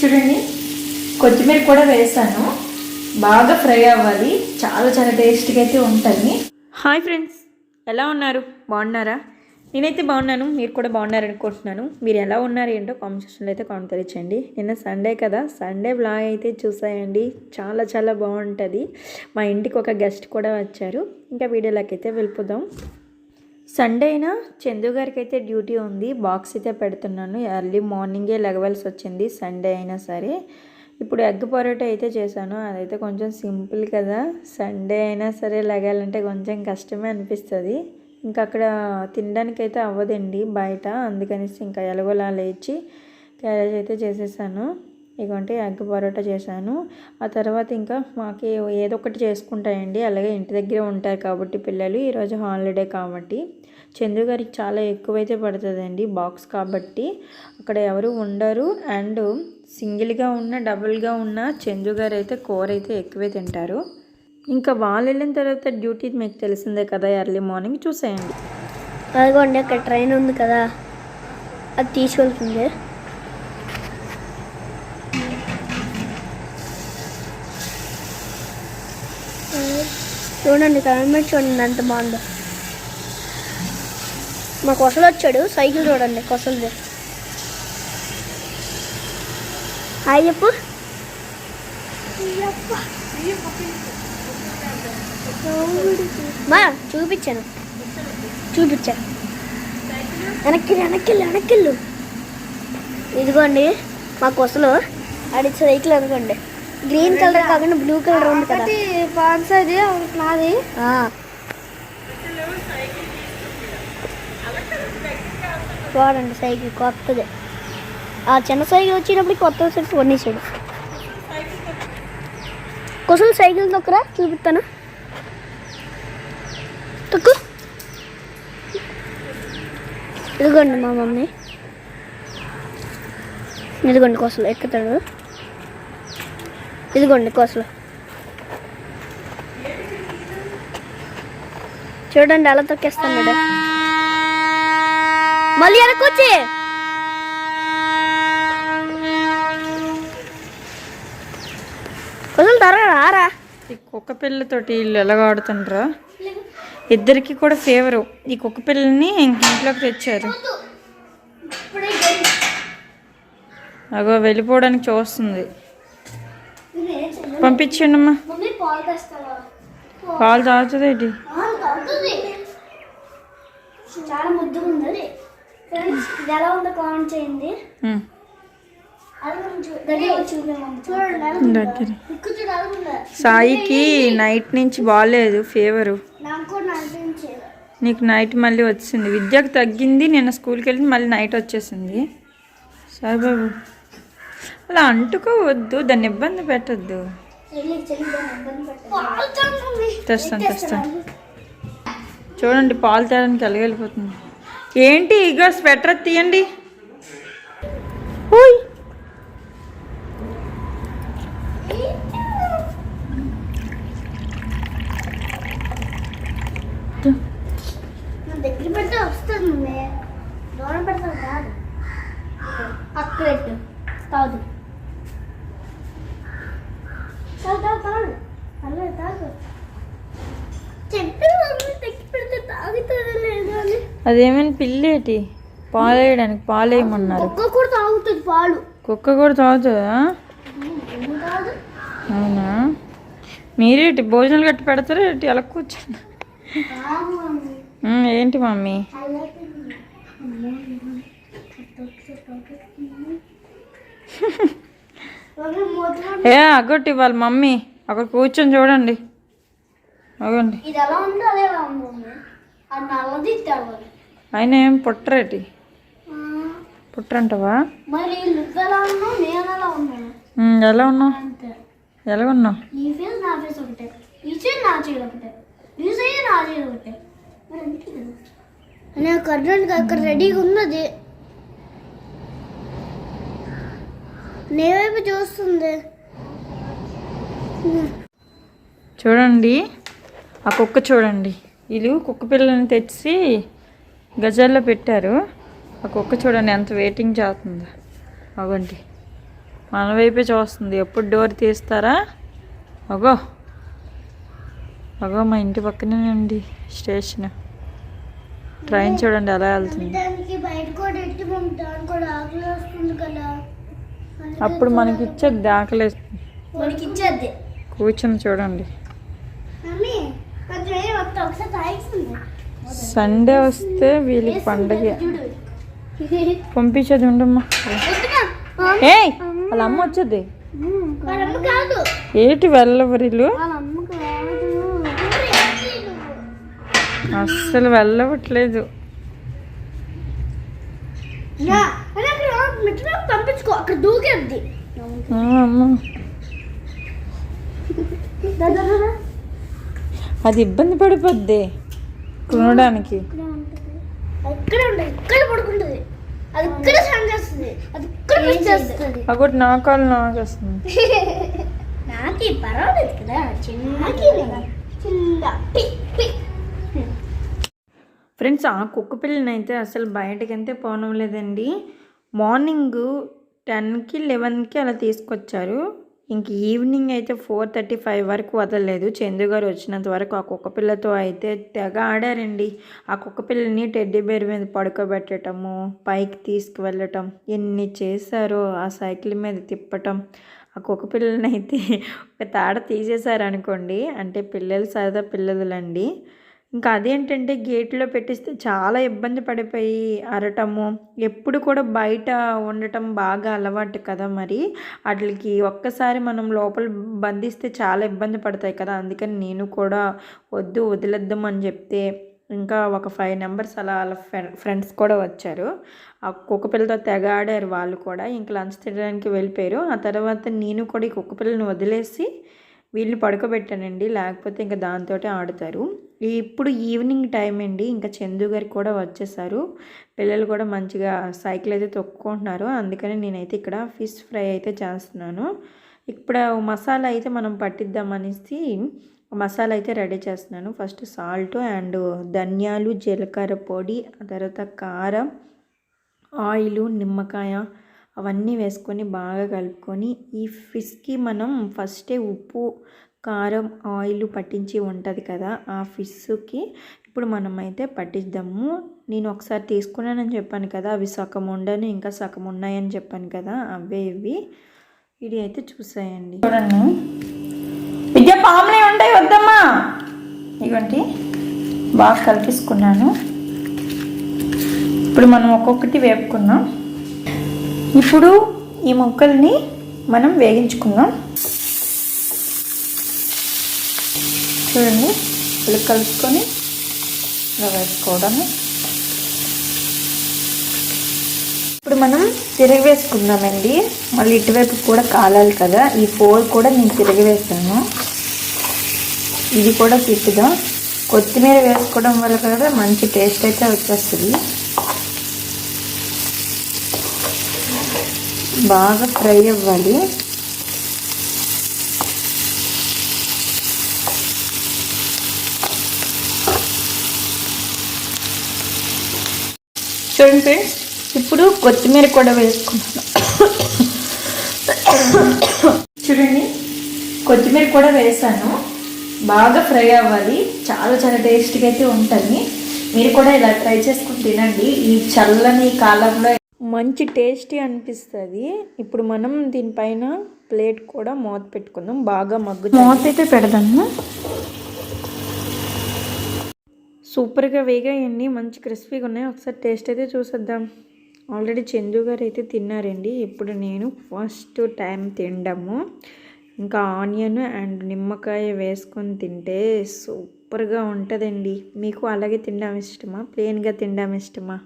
చూడండి కొత్తిమీర కూడా వేసాను. బాగా ఫ్రై అవ్వాలి. చాలా చాలా టేస్ట్గా అయితే ఉంటుంది. హాయ్ ఫ్రెండ్స్ ఎలా ఉన్నారు? బాగున్నారా? నేనైతే బాగున్నాను మీరు కూడా బాగున్నారు అనుకుంటున్నాను మీరు ఎలా ఉన్నారు ఏంటో కామెంట్ సెక్షన్లో అయితే కామెంట్ తెలియచండి నిన్న సండే కదా సండే బ్లాగ్ అయితే చూసాయండి. చాలా చాలా బాగుంటుంది. మా ఇంటికి ఒక గెస్ట్ కూడా వచ్చారు. ఇంకా వీడియోలోకి అయితే వెళ్ళిపోదాం. సండే అయినా చందు గారికి అయితే డ్యూటీ ఉంది. బాక్స్ అయితే పెడుతున్నాను. ఎర్లీ మార్నింగే లెగవలసి వచ్చింది. సండే అయినా సరే. ఇప్పుడు ఎగ్ పరోటా అయితే చేశాను. అదైతే కొంచెం సింపుల్ కదా. సండే అయినా సరే లెగాలంటే కొంచెం కష్టమే అనిపిస్తుంది. ఇంకా అక్కడ తినడానికి అయితే అవ్వదండి బయట. అందుకనేసి ఇంకా ఎలాగోలా లేచి క్యారేజ్ అయితే చేసేసాను. ఇదిగోండి ఎగ్ పరోటా చేశాను. ఆ తర్వాత ఇంకా మాకు ఏదో ఒకటి చేసుకుంటాయండి. అలాగే ఇంటి దగ్గరే ఉంటారు కాబట్టి పిల్లలు. ఈరోజు హాలిడే కాబట్టి. చందు గారికి చాలా ఎక్కువైతే పడుతుందండి బాక్స్ కాబట్టి. అక్కడ ఎవరు ఉండరు. అండ్ సింగిల్గా ఉన్న డబుల్గా ఉన్న చందు గారు అయితే కూర అయితే ఎక్కువే తింటారు. ఇంకా వాళ్ళు వెళ్ళిన తర్వాత డ్యూటీ మీకు తెలిసిందే కదా ఎర్లీ మార్నింగ్ చూసేయండి. అదిగోండి అక్కడ ట్రైన్ ఉంది కదా. అది తీసుకెళ్తుంది. చూడండి క్లైమేట్ చూడండి ఎంత బాగుందో. మా కొసలు వచ్చాడు సైకిల్ చూడండి కొసలు హాయ్ చెప్పు. మా చూపించాను. చూపించాను. వెనక్కి వెనక్కి వెనక్కిళ్ళు ఇదిగోండి మా కొసలు అది సైకిల్ అనుకోండి గ్రీన్ కలర్ కాకుండా బ్లూ కలర్ ఉంది కదా. నాది. చూడండి సైకిల్ కొత్తది. ఆ చిన్న సైకిల్ వచ్చినప్పుడు కొత్త సైకిల్ కొనేసాడు. కొసలు సైకిల్ తొక్కరా? చూపిస్తాను. తొక్కు. ఇదిగోండి మా మమ్మీ. ఇదిగోండి కోసలు ఎక్కుతాడు. ఇదిగోండి కోసలు. చూడండి అలా తొక్కేస్తాడు మళ్ళీ వెనకొచ్చి రారా ఈ కుక్క పిల్లతోటి వీళ్ళు ఎలాగ ఆడుతుండ్రా. ఇద్దరికి కూడా ఫేవరు ఈ కుక్క పిల్లల్ని ఇంక ఇంట్లోకి తెచ్చారు. అగో వెళ్ళిపోవడానికి చూస్తుంది. పంపించండి అమ్మా మమ్మీ పాలు తాగుతుంది ఏంటి? చాలా ముద్దుగా ఉంది ఫ్రెండ్స్ ఇది ఎలా ఉందో కామెంట్ చేయండి. సాయికి నైట్ నుంచి బాగాలేదు ఫీవరు. నాకు నైట్ మళ్ళీ వచ్చింది. విద్యకు తగ్గింది నిన్న స్కూల్కి వెళ్ళి మళ్ళీ నైట్ వచ్చేసింది. సరే బాబు అలా అంటుకోవద్దు దాన్ని ఇబ్బంది పెట్టద్దు. తెస్తాను తెస్తాను చూడండి పాలు తేడానికి ఎలాగెళ్ళిపోతుంది ఏంటి ఇగో స్వెటర్ తీయండి. ఓయ్ నా దగ్గర పెడితే వస్తుంది మమ్మీ దూరం పెడతావు కాదు అక్కడ పెట్టు తాగు తాగు తాగు తాగు పర్లేదు తాగు చెప్పిన మమ్మీ దగ్గర పెడితే తాగుతుందో లేదో అని అదేమైనా పిల్లేటి? పాలు వేయడానికి పాలు వేయమన్నారు ఒక్క కూడా తాగుతుంది పాలు. కుక్క కూడా తాగుతుందా? అవునా? మీరేటి భోజనాలు గట్టి పెడతారా ఏంటి? మమ్మీ. ఉమ్, ఏంటి మమ్మీ? ఏ అగ్గొట్టి వాళ్ళ మమ్మీ. అక్కడ కూర్చొని చూడండి. అగండి. ఇది ఎలా ఉందో అదే ఆయన ఏం పుట్టరేటి? పుట్టరంటవా? ఎలా ఉన్నావు? నేను ఎలా ఉన్నాను? ఉమ్, ఎలా ఉన్నావు? అంతే. ఎలా ఉన్నావు? నీ ఫేస్ నా ఫేస్ ఒకటే. ఈ సైడ్ నా సైడ్ ఒకటే. ఈ సైడ్ నా సైడ్ ఒకటే. మరి ఎందుకు ఇది? అనే కర్రనికి అక్కడ రెడీగా ఉన్నది. నీ వైపు చూస్తుంది. చూడండి. ఆ కుక్క చూడండి. వీళ్ళు కుక్క పిల్లల్ని తెచ్చి గజాల్లో పెట్టారు. ఆ కుక్క చూడండి ఎంత వెయిటింగ్ చేస్తుందో. అవండి మన వైపే చూస్తుంది. ఎప్పుడు డోర్ తీస్తారా? అగో. అగో మా ఇంటి పక్కనే అండి స్టేషన్. ట్రైన్ చూడండి ఎలా వెళ్తుంది. అప్పుడు మనకి ఇచ్చేది ఆకలేస్తుంది ఇచ్చేది. కూర్చొని చూడండి. ఏ సండే వస్తే వీళ్ళకి పండగ. పంపించేది ఉండమ్మా. ఏయ్ వాళ్ళ అమ్మ వచ్చేది. ఏంటి వెళ్ళవరిలు అస్సలు వెళ్ళవట్లేదు. పంపించుకో అక్కడ. అది ఇబ్బంది పడిపోద్ది. కొనడానికి ఒకటి నా కాలు నాకు వస్తుంది నాకి పర్వాలేదు కదా. చిన్నకి చిన్న. ఫ్రెండ్స్ ఆ కుక్క పిల్లని అయితే అసలు బయటకైతే పోనవలేదండి మార్నింగ్ టెన్కి లెవెన్కి అలా తీసుకొచ్చారు. ఇంక ఈవినింగ్ అయితే ఫోర్ థర్టీ ఫైవ్ వరకు వదలలేదు. చందు గారు వచ్చినంత వరకు ఆ కుక్క పిల్లతో అయితే తెగ ఆడారండి. ఆ కుక్క పిల్లని టెడ్డీ బేర్ మీద పడుకోబెట్టటము పైకి తీసుకువెళ్ళటం ఎన్ని చేశారో ఆ సైకిల్ మీద తిప్పటం. ఆ కుక్క పిల్లని అయితే ఒక తాడ తీసేశారనుకోండి. అంటే పిల్లలు సరదా పిల్లలండి ఇంకా అదేంటంటే గేట్లో పెట్టిస్తే చాలా ఇబ్బంది పడిపోయి అరటము. ఎప్పుడు కూడా బయట ఉండటం బాగా అలవాటు కదా మరి. వాటికి ఒక్కసారి మనం లోపల బంధిస్తే చాలా ఇబ్బంది పడతాయి కదా. అందుకని నేను కూడా వద్దు వదిలేద్దాం అని చెప్తే ఇంకా ఒక ఫైవ్ నెంబర్స్ అలా వాళ్ళ ఫ్రెండ్స్ కూడా వచ్చారు. ఆ కుక్కపిల్లతో తెగ ఆడారు వాళ్ళు కూడా. ఇంకా లంచ్ తినడానికి వెళ్ళిపోయారు. ఆ తర్వాత నేను కూడా ఈ కుక్కపిల్లని వదిలేసి వీళ్ళు పడుకోబెట్టానండి లేకపోతే ఇంకా దాంతో ఆడుతారు. ఇప్పుడు ఈవినింగ్ టైం అండి. ఇంకా చందు గారు కూడా వచ్చేసారు. పిల్లలు కూడా మంచిగా సైకిల్ అయితే తొక్కుకుంటున్నారు. అందుకని నేనైతే ఇక్కడ ఫిష్ ఫ్రై అయితే చేస్తున్నాను. ఇప్పుడు మసాలా అయితే మనం పట్టిద్దామనేసి మసాలా అయితే రెడీ చేస్తున్నాను. ఫస్ట్ సాల్ట్ అండ్ ధనియాలు జీలకర్ర పొడి ఆ తర్వాత కారం ఆయిల్ నిమ్మకాయ అవన్నీ వేసుకొని బాగా కలుపుకొని ఈ ఫిష్కి మనం ఫస్టే ఉప్పు కారం ఆయిల్ పట్టించి ఉంటుంది కదా ఆ ఫిష్కి ఇప్పుడు మనమైతే పట్టిద్దాము. నేను ఒకసారి తీసుకున్నానని చెప్పాను కదా అవి సగం ఉండని ఇంకా సగం ఉన్నాయని చెప్పాను కదా అవే ఇవి. ఇది అయితే చూసాయండి. చూడండి. విద్య పాములే ఉంటాయి వద్దమ్మా. ఇవ్వండి బాగా కలిపిసుకున్నాను. ఇప్పుడు మనం ఒక్కొక్కటి వేపుకున్నాం ఇప్పుడు ఈ ముక్కల్ని మనం వేగించుకుందాం. చూడండి ఇలా కలుపుకొని ఇలా వేసుకోవడము. ఇప్పుడు మనం తిరిగి వేసుకుందామండి. మళ్ళీ ఇటువైపు కూడా కాలాలి కదా. ఈ ఫోర్ కూడా నేను తిరిగి వేసాను. ఇది కూడా తిప్పుదాం. కొత్తిమీర వేసుకోవడం వల్ల కూడా మంచి టేస్ట్ అయితే వచ్చేస్తుంది. బాగా ఫ్రై అవ్వాలి. చూడండి ఫ్రెండ్స్ ఇప్పుడు కొత్తిమీర కూడా వేసుకుంటున్నాను. చూడండి కొత్తిమీర కూడా వేసాను. బాగా ఫ్రై అవ్వాలి. చాలా చాలా టేస్ట్గా అయితే ఉంటుంది. మీరు కూడా ఇలా ట్రై చేసుకుని తినండి. ఈ చల్లని కాలంలో మంచి టేస్టీ అనిపిస్తుంది. ఇప్పుడు మనం దీనిపైన ప్లేట్ కూడా మూత పెట్టుకుందాం. బాగా మగ్గు మూత అయితే పెడదాము సూపర్గా వేగాయండి మంచి క్రిస్పీగా ఉన్నాయి. ఒకసారి టేస్ట్ అయితే చూసేద్దాం. ఆల్రెడీ చందు గారు అయితే తిన్నారండి. ఇప్పుడు నేను ఫస్ట్ టైం తినడము ఇంకా ఆనియన్ అండ్ నిమ్మకాయ వేసుకొని తింటే సూపర్గా ఉంటుందండి. మీకు అలాగే తినడం ఇష్టమా? ప్లెయిన్గా తినడం ఇష్టమా?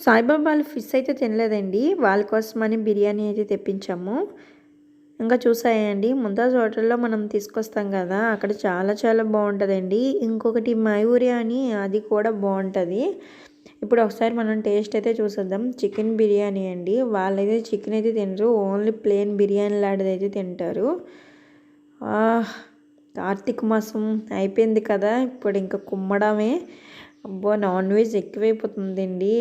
సాయిబాబా వాళ్ళు ఫిష్ అయితే తినలేదండి. వాళ్ళ కోసమని బిర్యానీ అయితే తెప్పించాము. ఇంకా చూసాయండి. ముంతాజ్ హోటల్లో మనం తీసుకొస్తాం కదా అక్కడ చాలా చాలా బాగుంటుందండి. ఇంకొకటి మయూరి అని అది కూడా బాగుంటుంది. ఇప్పుడు ఒకసారి మనం టేస్ట్ అయితే చూసేద్దాం. చికెన్ బిర్యానీ అండి. వాళ్ళైతే చికెన్ అయితే తినరు. ఓన్లీ ప్లెయిన్ బిర్యానీ లాంటిది అయితే తింటారు. కార్తీక మాసం అయిపోయింది కదా. ఇప్పుడు ఇంకా కుమ్మడమే. అబ్బో నాన్ వెజ్ ఎక్కువైపోతుందండి.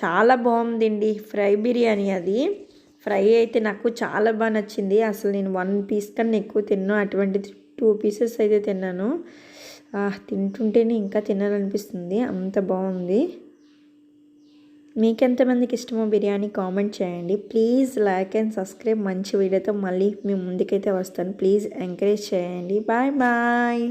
చాలా బాగుందండి ఫ్రై బిర్యానీ అది. ఫ్రై అయితే నాకు చాలా బాగా నచ్చింది. అసలు నేను వన్ పీస్ కన్నా ఎక్కువ తిన్నాను అటువంటి టూ పీసెస్ అయితే తిన్నాను. తింటుంటేనే ఇంకా తినాలనిపిస్తుంది. అంత బాగుంది. మీకు ఎంతమందికి ఇష్టమో బిర్యానీ కామెంట్ చేయండి. Please like and subscribe. మంచి వీడియోతో మళ్ళీ మీ ముందుకైతే వస్తాను. ప్లీజ్ ఎంకరేజ్ చేయండి. Bye bye.